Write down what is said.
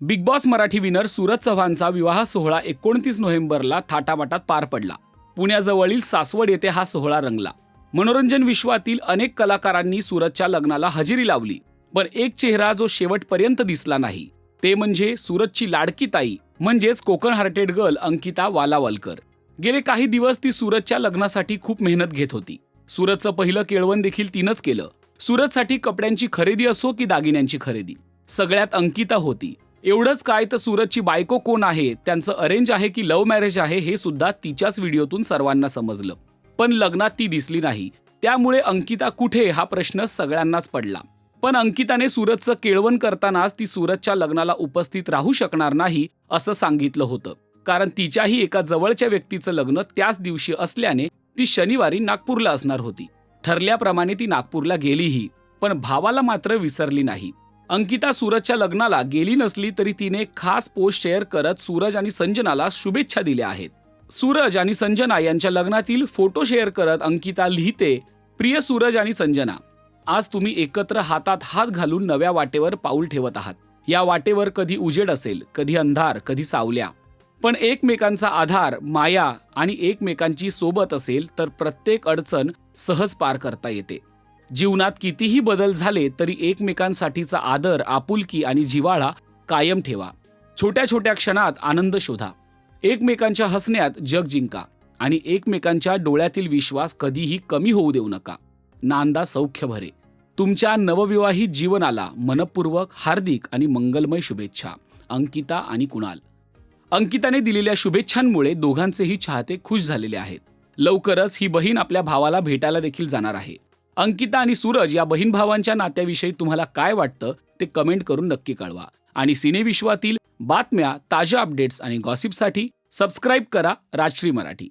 Big boss Marathi winner Suraj चव्हाणचा विवाह सोहळा एकोणतीस नोव्हेंबरला थाटामाटात पार पडला. पुण्याजवळील सासवड येथे हा सोहळा रंगला. मनोरंजन विश्वातील अनेक कलाकारांनी सूरजच्या लग्नाला हजेरी लावली पण एक चेहरा जो शेवटपर्यंत दिसला नाही ते म्हणजे सूरजची लाडकी ताई म्हणजेच कोकण हार्टेड गर्ल अंकिता वालावलकर. गेले काही दिवस ती सूरजच्या लग्नासाठी खूप मेहनत घेत होती. सूरजचं पहिलं केळवण देखील तिनंच केलं. सूरजसाठी कपड्यांची खरेदी असो की दागिन्यांची खरेदी सगळ्यात अंकिता होती. एवढंच काय तर सूरजची बायको कोण आहे? त्यांचं अरेंज आहे की लव्ह मॅरेज आहे हे सुद्धा तिच्याच व्हिडिओतून सर्वांना समजलं. पण लग्नात ती दिसली नाही. त्यामुळे अंकिता कुठे? हा प्रश्न सगळ्यांनाच पडला. पण अंकिताने सूरजचं केळवण करतानाच ती सूरजच्या लग्नाला उपस्थित राहू शकणार नाही असं सांगितलं होतं. कारण तिच्याही एका जवळच्या व्यक्तीचं लग्न त्याच दिवशी असल्याने ती शनिवारी नागपूरला असणार होती. ठरल्याप्रमाणे ती नागपूरला गेलीही पण भावाला मात्र विसरली नाही. अंकिता सूरजच्या लग्नाला गेली नसली तरी तिने खास पोस्ट शेअर करत सूरज आणि संजनाला शुभेच्छा दिल्या आहेत. सूरज आणि संजना यांच्या लग्नातील फोटो शेअर करत अंकिता लिहिते प्रिय सूरज आणि संजना आज तुम्ही एकत्र हातात हात घालून नव्या वाटेवर पाऊल ठेवत आहात. या वाटेवर कधी उजेड असेल कधी अंधार कधी सावल्या. पण एकमेकांचा आधार माया आणि एकमेकांची सोबत असेल तर प्रत्येक अडचण सहज पार करता येते. जीवनात कितीही बदल झाले तरी एकमेकांसाठीचा आदर आपुलकी आणि जिव्हाळा कायम ठेवा. छोट्या छोट्या क्षणात आनंद शोधा. एकमेकांच्या हसण्यात जग जिंका आणि एकमेकांच्या डोळ्यातील विश्वास कधीही कमी होऊ देऊ नका. नांदा सौख्य भरे. तुमच्या नवविवाहित जीवनाला मनपूर्वक हार्दिक आणि मंगलमय शुभेच्छा. अंकिता आणि कुणाल? अंकिताने दिलेल्या शुभेच्छांमुळे दोघांचेही चाहते खुश झालेले आहेत. लवकरच ही बहीण आपल्या भावाला भेटायला देखील जाणार आहे. अंकिता आणि सूरज या बहीण भावांच्या नात्याविषयी तुम्हाला काय वाटतं ते कमेंट करून नक्की कळवा. आणि सिनेविश्वातील बातम्या ताज्या अपडेट्स आणि गॉसिपसाठी सबस्क्राईब करा राजश्री मराठी.